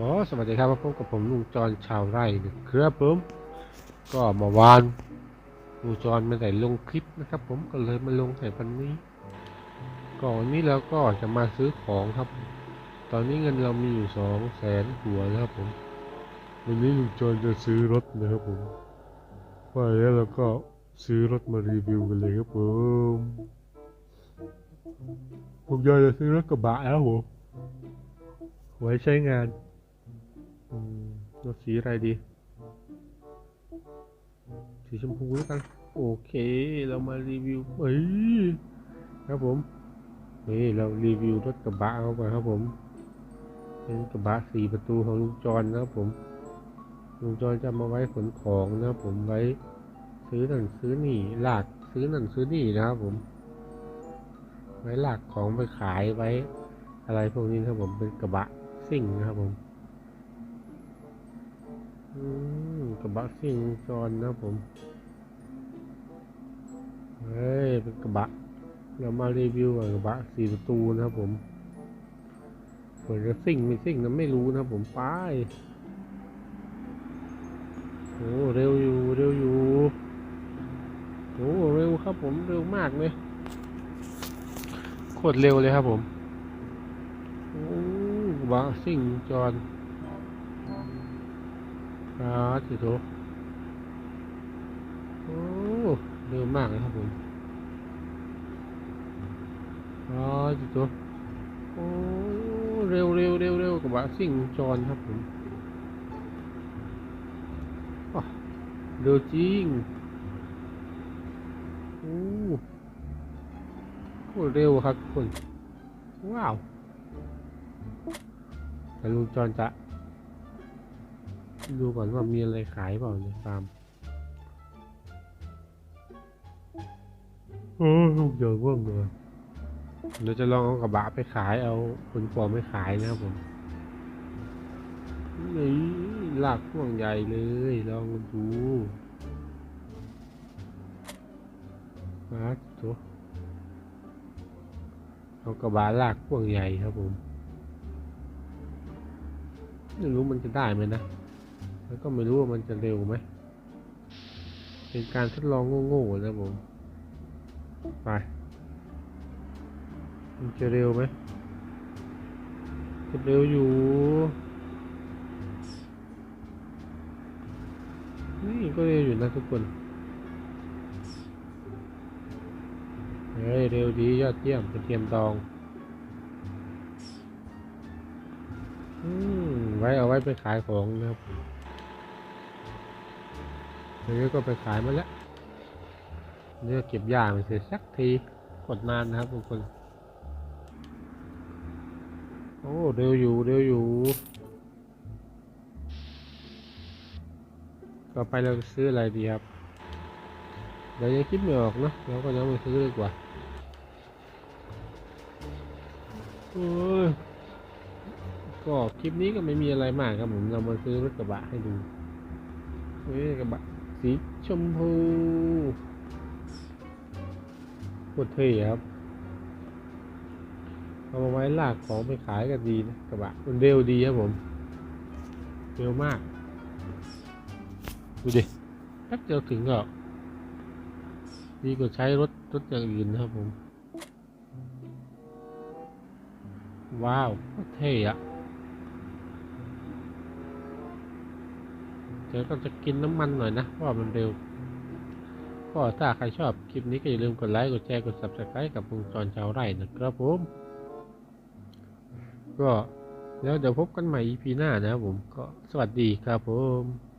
ก็สวัสดีครับพบกับผมลุงจรชาวไร่นะครับผมก็เมาวานลุงจรไม่ได้ลงคลิปนะครับ ผมก็เลยมาลงในวันนี้ก็วันนี้เราก็จะมาซื้อของครับ ตอนนี้เงินเรามีอยู่สองแสนหัวแล้วครับผม วันนี้ลุงจรจะซื้อรถนะครับผมว่าแล้วเราก็ซื้อรถมารีวิวกันเลยครับผมผมอยจะซื้อรถกระบะแล้วผมไว้ใช้งาน อืมรถสีอะไรดี สีชมพูแล้วกัน โอเค เรามารีวิวเฮ้ยครับผมนี่เรารีวิวรถกระบะเข้าไปครับผม เป็นกระบะสี่ประตูของลุงจรนะครับผมลุงจรจะมาไว้ขนของนะครับผมไว้ซื้อนั่นซื้อนี่หลากซื้อนั่นซื้อนี่นะครับผม ไว้หลากของไปขายไว้ อะไรพวกนี้นะครับผมเป็นกระบะซิ่งนะครับผม บะซิ่งจอนนะผม เฮ้ย เป็นกระบะ เรามารีวิวกระบะสี่ประตูนะครับผมส่วนจะซิ่งไม่ซิ่งนะไม่รู้นะครับผมไปโอ้เร็วอยู่เร็วอยู่โอ้เร็วครับผมเร็วมากเลยโคตรเร็วเลยครับผมโอ้บาสิ่งจอนาจิโตโอ้เร็วมากเลยครับผมอาจิโตโอ้เร็วเร็วเร็วเร็วกับบะสิ่งจอนครับผมอ้าเร็วจริงโอ้โหเร็วครับทุกคน ว้าวแต่ลุงจรจะ ดูก่อนว่ามีอะไรขายเปล่าในฟาร์มโอ้ลูกเยอะว่างเลยเดี๋ยวจะลองเอากระบะไปขายเอาผลปลอมไปขายนะครับผมนี่ลากพ่วงใหญ่เลยลองดูมาตัวเอากระบะลากพ่วงใหญ่ครับผมไม่รู้มันจะได้ไหมนะ แล้วก็ไม่รู้ว่ามันจะเร็วไหม เป็นการทดลองโง่ๆนะผม ไป มันจะเร็วไหมจะเร็วอยู่ นี่ก็เร็วอยู่นะทุกคน เฮ้ย เร็วดียอดเยี่ยมกระเทียมดองอืมไว้เอาไว้ไปขายของนะครับ เดี๋ยวก็ไปขายมาแล้วเนี่ยเก็บยามันเสร็จสักทีกดนานนะครับทุกคน โอ้เร็วอยู่เร็วอยู่ ต่อไปเราจะซื้ออะไรดีครับ เดี๋ยวยังคิดไม่ออกนะเราก็ยังไม่ซื้อดีกว่าโอ้ยก็คลิปนี้ก็ไม่มีอะไรมากครับผมเรามาซื้อรถกระบะให้ดูเฮ้ยกระบะ สีชมพูโคตรเท่ครับ เอามาไว้ลากของไปขายก็ดีนะกระบะมันเร็วดีครับผม เร็วมาก ดูดิแป๊บเดียวถึงก็ดีกว่าใช้รถรถอย่างอื่นนะครับผม ว้าวเท่อะ เดี๋ยวก็จะกินน้ำมันหน่อยนะ เพราะว่ามันเร็ว ก็ถ้าใครชอบคลิปนี้ก็อย่าลืมกดไลค์กดแชร์กด subscribe กับวงจรชาวไร่นะครับผม ก็แล้วเดี๋ยวพบกันใหม่ EP หน้านะผมก็สวัสดีครับผม